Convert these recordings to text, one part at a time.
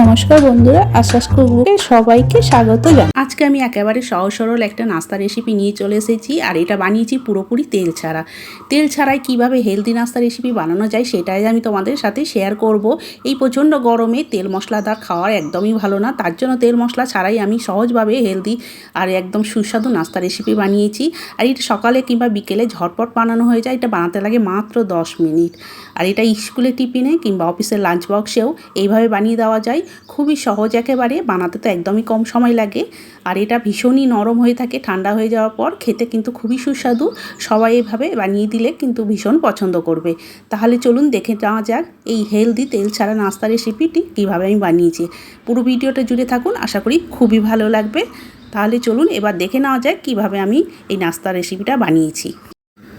নমস্কার বন্ধুরা আশ্বাস কুকুরকে সবাইকে স্বাগত জানাই। আজকে আমি একেবারে সহজ সরল একটা নাস্তা রেসিপি নিয়ে চলে এসেছি, আর এটা বানিয়েছি পুরোপুরি তেল ছাড়া। তেল ছাড়াই কীভাবে হেলদি নাস্তা রেসিপি বানানো যায় সেটাই আমি তোমাদের সাথে শেয়ার করব। এই প্রচণ্ড গরমে তেল মশলাদার খাওয়া একদমই ভালো না, তার জন্য তেল মশলা ছাড়াই আমি সহজভাবে হেলদি আর একদম সুস্বাদু নাস্তা রেসিপি বানিয়েছি। আর এটা সকালে কিংবা বিকেলে ঝটপট বানানো হয়ে যায়, এটা বানাতে লাগে মাত্র দশ মিনিট। আর এটা স্কুলের টিফিনে কিংবা অফিসের লাঞ্চ বক্সেও এইভাবে বানিয়ে দেওয়া যায়। খুবই সহজ একেবারে, বানাতে তো একদমই কম সময় লাগে। আর এটা ভীষণই নরম হয়ে থাকে, ঠান্ডা হয়ে যাওয়ার পর খেতে কিন্তু খুবই সুস্বাদু। সবাই এভাবে বানিয়ে দিলে কিন্তু ভীষণ পছন্দ করবে। তাহলে চলুন দেখে নেওয়া যাক এই হেলদি তেল ছাড়া নাস্তা রেসিপিটি কীভাবে আমি বানিয়েছি। পুরো ভিডিওটা জুড়ে থাকুন, আশা করি খুবই ভালো লাগবে। তাহলে চলুন এবার দেখে নেওয়া যাক কীভাবে আমি এই নাস্তা রেসিপিটা বানিয়েছি।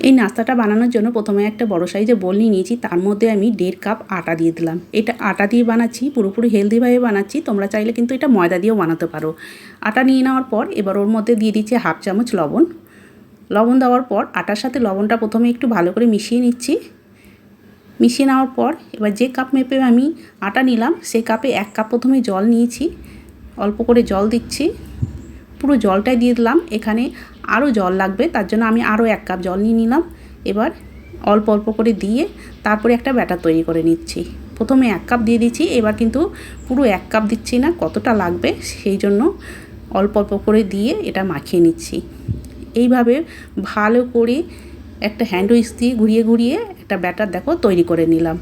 এই নাস্তাটা বানানোর জন্য প্রথমে একটা বড় সাইজে বোল নিয়ে নিয়েছি, তার মধ্যে আমি দেড় কাপ আটা দিয়ে দিলাম। এটা আটা দিয়ে বানাচ্ছি, পুরোপুরি হেলদিভাবে বানাচ্ছি, তোমরা চাইলে কিন্তু এটা ময়দা দিয়েও বানাতে পারো। আটা নিয়ে নেওয়ার পর এবার ওর মধ্যে দিয়ে দিচ্ছি হাফ চামচ লবণ। লবণ দেওয়ার পর আটার সাথে লবণটা প্রথমে একটু ভালো করে মিশিয়ে নিচ্ছি। মিশিয়ে নেওয়ার পর এবার যে কাপ মেপে আমি আটা নিলাম সেই কাপে এক কাপ প্রথমে জল নিয়েছি। অল্প করে জল দিচ্ছি। পুরো জলটাই দিয়ে দিলাম। এখানে আরও জল লাগবে, তার জন্য আমি আরও এক কাপ জল নিয়ে নিলাম। এবার অল্প অল্প করে দিয়ে তারপরে একটা ব্যাটার তৈরি করে নিচ্ছি। প্রথমে এক কাপ দিয়ে দিচ্ছি, এবার কিন্তু পুরো এক কাপ দিচ্ছি না, কতটা লাগবে সেই জন্য অল্প অল্প করে দিয়ে এটা মাখিয়ে নিচ্ছি। এইভাবে ভালো করে একটা হ্যান্ড দিয়ে ঘুরিয়ে ঘুরিয়ে একটা ব্যাটার দেখো তৈরি করে নিলাম।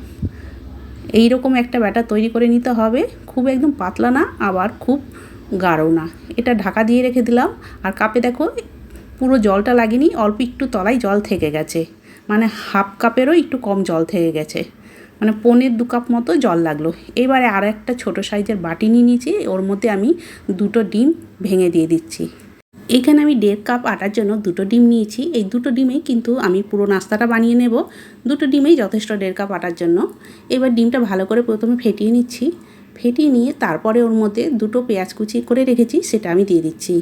এই রকম একটা ব্যাটার তৈরি করে নিতে হবে, খুব একদম পাতলা না, আবার খুব গাঢ় না। এটা ঢাকা দিয়ে রেখে দিলাম। আর কাপে দেখো, পুরো জলটা লাগেনি, অল্প একটু তলায় জল থেকে গেছে। মানে হাফ কাপেরও একটু কম জল থেকে গেছে। মানে পনেরো দু কাপ মতো জল লাগল। এবারে আর একটা ছোটো সাইজের বাটি নিয়ে নিয়েছি, ওর মধ্যে আমি দুটো ডিম ভেঙে দিয়ে দিচ্ছি। এখানে আমি দেড় কাপ আটার জন্য দুটো ডিম নিয়েছি। এই দুটো ডিমেই কিন্তু আমি পুরো নাস্তাটা বানিয়ে নেব। দুটো ডিমেই যথেষ্ট দেড় কাপ আটার জন্য। এবার ডিমটা ভালো করে প্রথমে ফেটিয়ে নিচ্ছি। ফেটিয়ে নিয়ে তারপরে ওর মধ্যে দুটো পেঁয়াজ কুচি করে রেখেছি, সেটা আমি দিয়ে দিচ্ছি।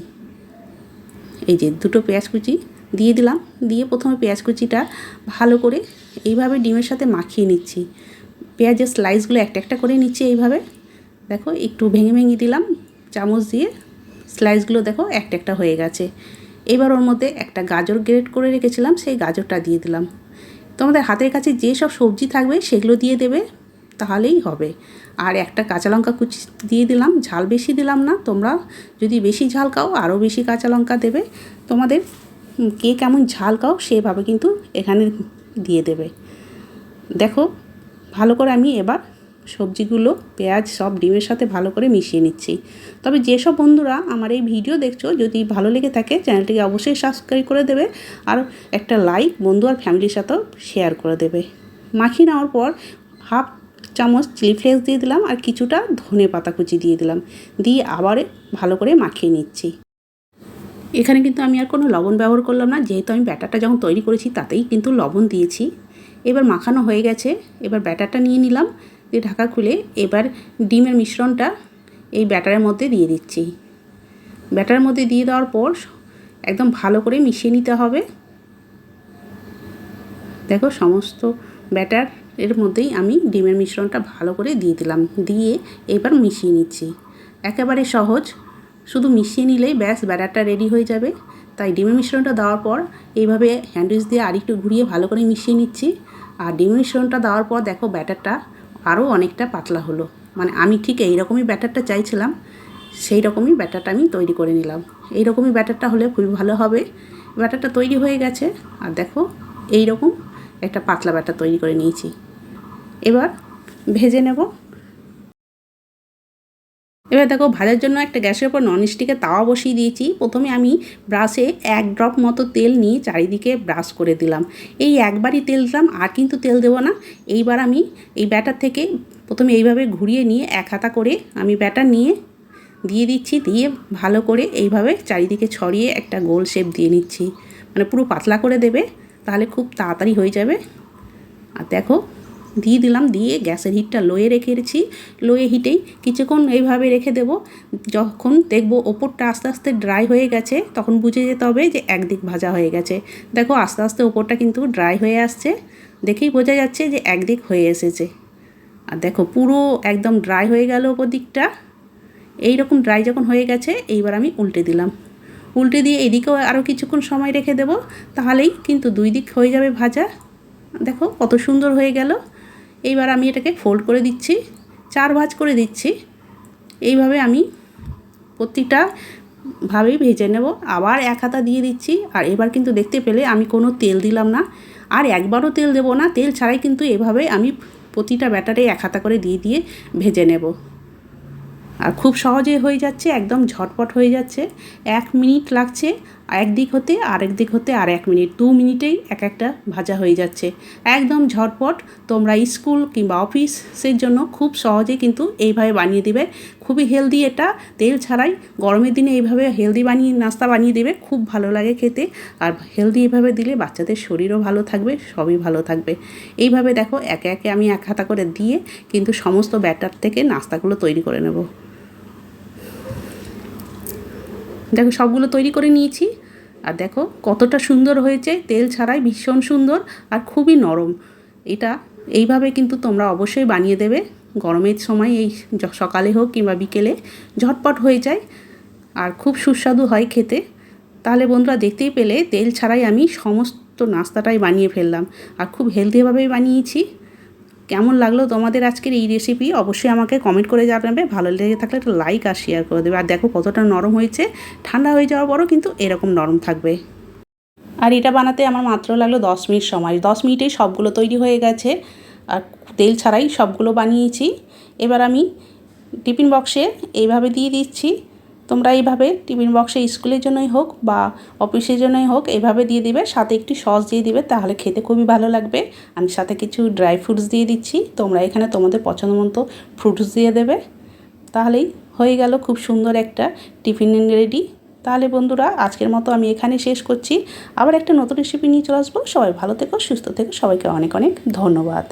এই যে দুটো পেঁয়াজ কুচি দিয়ে দিলাম, দিয়ে প্রথমে পেঁয়াজ কুচিটা ভালো করে এইভাবে ডিমের সাথে মাখিয়ে নিচ্ছি। পেঁয়াজের স্লাইসগুলো একটা একটা করে নিচ্ছি এইভাবে। দেখো, একটু ভেঙে ভেঙে দিলাম, চামচ দিয়ে স্লাইসগুলো দেখো একটা একটা হয়ে গেছে। এবার ওর মধ্যে একটা গাজর গ্রেট করে রেখেছিলাম, সেই গাজরটা দিয়ে দিলাম। তোমাদের হাতের কাছে যে সব সবজি থাকবে, সেগুলো দিয়ে দেবে। তাহলেই হবে। আর একটা কাঁচা লঙ্কা কুচি দিয়ে দিলাম, ঝাল বেশি দিলাম না। তোমরা যদি বেশি ঝাল খাও, আরও বেশি কাঁচা লঙ্কা দেবে। তোমাদের কে কেমন ঝাল খাও, সেভাবে কিন্তু এখানে দিয়ে দেবে। দেখো, ভালো করে আমি এবার সবজিগুলো, পেঁয়াজ সব ডিমের সাথে ভালো করে মিশিয়ে নিচ্ছি। তবে যেসব বন্ধুরা আমার এই ভিডিও দেখছ, যদি ভালো লেগে থাকে, চ্যানেলটিকে অবশ্যই সাবস্ক্রাইব করে দেবে আর একটা লাইক বন্ধু আর ফ্যামিলির সাথেও শেয়ার করে দেবে। মাখিয়ে নেওয়ার পর হাফ চামচ চিলি ফ্লেক্স দিয়ে দিলাম আর কিছুটা ধনে পাতা কুচি দিয়ে দিলাম। দিয়ে আবার ভালো করে মাখিয়ে নিচ্ছি। এখানে কিন্তু আমি আর কোনো লবণ ব্যবহার করলাম না। যেহেতু আমি ব্যাটারটা যখন তৈরি করেছি তাতেই কিন্তু লবণ দিয়েছি। এবার মাখানো হয়ে গেছে। এবার ব্যাটারটা নিয়ে নিলাম। দিয়ে ঢাকা খুলে এবার ডিমের মিশ্রণটা এই ব্যাটারের মধ্যে দিয়ে দিচ্ছি। ব্যাটারের মধ্যে দিয়ে দেওয়ার পর একদম ভালো করে মিশিয়ে নিতে হবে। দেখো সমস্ত ব্যাটার এর মধ্যেই আমি ডিমের মিশ্রণটা ভালো করে দিয়ে দিলাম। দিয়ে এবার মিশিয়ে নিচ্ছি। একেবারে সহজ। শুধু মিশিয়ে নিলেই ব্যাস, ব্যাটারটা রেডি হয়ে যাবে। তাই ডিমের মিশ্রণটা দেওয়ার পর এইভাবে হ্যান্ডউইচ দিয়ে আরেকটু ঘুরিয়ে ভালো করে মিশিয়ে নিচ্ছি। আর ডিমের মিশ্রণটা দেওয়ার পর দেখো ব্যাটারটা আরও অনেকটা পাতলা হলো। মানে আমি ঠিক এই রকমই ব্যাটারটা চাইছিলাম সেই রকমই ব্যাটারটা আমি তৈরি করে নিলাম। এই রকমই ব্যাটারটা হলে খুবই ভালো হবে। ব্যাটারটা তৈরি হয়ে গেছে। আর দেখো এই রকম একটা পাতলা ব্যাটার তৈরি করে নিয়েছি। এবার ভেজে নেব। এবার দেখো ভাজার জন্য একটা গ্যাসের উপর ননস্টিকে তাওয়া বসিয়ে দিয়েছি। প্রথমে আমি ব্রাশে এক ড্রপ মতো তেল নিয়ে চারিদিকে ব্রাশ করে দিলাম। এই একবারই তেল দিলাম, আর কিন্তু তেল দেবো না। এইবার আমি এই ব্যাটার থেকে প্রথমে এইভাবে ঘুরিয়ে নিয়ে এক হাতা করে আমি ব্যাটার নিয়ে দিয়ে দিচ্ছি, দিয়ে ভালো করে এইভাবে চারিদিকে ছড়িয়ে একটা গোল শেপ দিয়ে নিচ্ছি। মানে পুরো পাতলা করে দেবে, তাহলে খুব তাড়াতাড়ি হয়ে যাবে। আর দেখো দিয়ে দিলাম, দিয়ে গ্যাসের হিটটা লোয়ে রেখেছি লোয়ে হিটেই কিছুক্ষণ এইভাবে রেখে দেব। যখন দেখব ওপরটা আস্তে আস্তে ড্রাই হয়ে গেছে, তখন বুঝে যেতে হবে যে একদিক ভাজা হয়ে গেছে। দেখো আস্তে আস্তে ওপরটা কিন্তু ড্রাই হয়ে আসছে। দেখেই বোঝা যাচ্ছে যে একদিক হয়ে এসেছে। আর দেখো পুরো একদম ড্রাই হয়ে গেল ওপর দিকটা এই রকম ড্রাই যখন হয়ে গেছে, এইবার আমি উল্টে দিলাম। উল্টে দিয়ে এদিকেও আরও কিছুক্ষণ সময় রেখে দেবো, তাহলেই কিন্তু দুই দিক হয়ে যাবে ভাজা। দেখো কত সুন্দর হয়ে গেল। এইবার আমি এটাকে ফোল্ড করে দিচ্ছি, চার ভাজ করে দিচ্ছি। এইভাবে আমি প্রতিটা ভাবেই ভেজে নেব। আবার এক হাতা দিয়ে দিচ্ছি, আর এবার কিন্তু দেখতে পেলে আমি কোনো তেল দিলাম না। আর একবারও তেল দেবো না, তেল ছাড়াই কিন্তু এভাবে আমি প্রতিটা ব্যাটারে এক হাতা করে দিয়ে দিয়ে ভেজে নেব। আর খুব সহজে হয়ে যাচ্ছে, একদম ঝটপট হয়ে যাচ্ছে। এক মিনিট লাগছে একদিক হতে, আরেক দিক হতে, আর এক মিনিট, দু মিনিটেই এক একটা ভাজা হয়ে যাচ্ছে। একদম ঝটপট তোমরা স্কুল কিংবা অফিসের জন্য খুব সহজে কিন্তু এইভাবে বানিয়ে দিবে। খুবই হেলদি এটা। তেল ছাড়াই গরমের দিনে এইভাবে হেলদি বানিয়ে, নাস্তা বানিয়ে দেবে, খুব ভালো লাগে খেতে। আর হেলদি এভাবে দিলে বাচ্চাদের শরীরও ভালো থাকবে, সবই ভালো থাকবে। এইভাবে দেখো, একে একে আমি এক হাতা করে দিয়ে কিন্তু সমস্ত ব্যাটার থেকে নাস্তাগুলো তৈরি করে নেব। দেখো, সবগুলো তৈরি করে নিয়েছি। আর দেখো, কতটা সুন্দর হয়েছে। তেল ছাড়াই ভীষণ সুন্দর আর খুবই নরম। এটা এইভাবে কিন্তু তোমরা অবশ্যই বানিয়ে দেবে। গরমের সময় এই সকালে হোক কিংবা বিকেলে ঝটপট হয়ে যায়। আর খুব সুস্বাদু হয় খেতে। তাহলে বন্ধুরা দেখতেই পেলে, তেল ছাড়াই আমি সমস্ত নাস্তাটাই বানিয়ে ফেললাম। আর খুব হেলদিভাবেই বানিয়েছি। কেমন লাগল তোমাদের আজকের এই রেসিপি অবশ্যই আমাকে কমেন্ট করে জানাবে। ভালো লেগে থাকলে একটা লাইক আর শেয়ার করে দেবে। আর দেখো কতটা নরম হয়েছে। ঠান্ডা হয়ে যাওয়ার পরও কিন্তু এরকম নরম থাকবে। আর এটা বানাতে আমার মাত্র লাগল দশ মিনিট সময়। দশ মিনিটেই সবগুলো তৈরি হয়ে গেছে। আর তেল ছাড়াই সবগুলো বানিয়েছি। এবার আমি টিফিন বক্সে এইভাবে দিয়ে দিচ্ছি। তোমরা এইভাবে টিফিন বক্সে স্কুলের জন্যই হোক বা অফিসের জন্যই হোক এইভাবে দিয়ে দিবে, সাথে একটি সস দিয়ে দিবে, তাহলে খেতে খুবই ভালো লাগবে। আমি সাথে কিছু ড্রাই ফ্রুটস দিয়ে দিচ্ছি, তোমরা এখানে তোমাদের পছন্দ মতো ফ্রুটস দিয়ে দেবে। তাহলেই হয়ে গেল খুব সুন্দর একটা টিফিন রেডি। তাহলে বন্ধুরা, আজকের মতো আমি এখানে শেষ করছি। আবার একটা নতুন রেসিপি নিয়ে চলে আসব। সবাই ভালো থেকো, সুস্থ থেকো, সবাইকে অনেক অনেক ধন্যবাদ।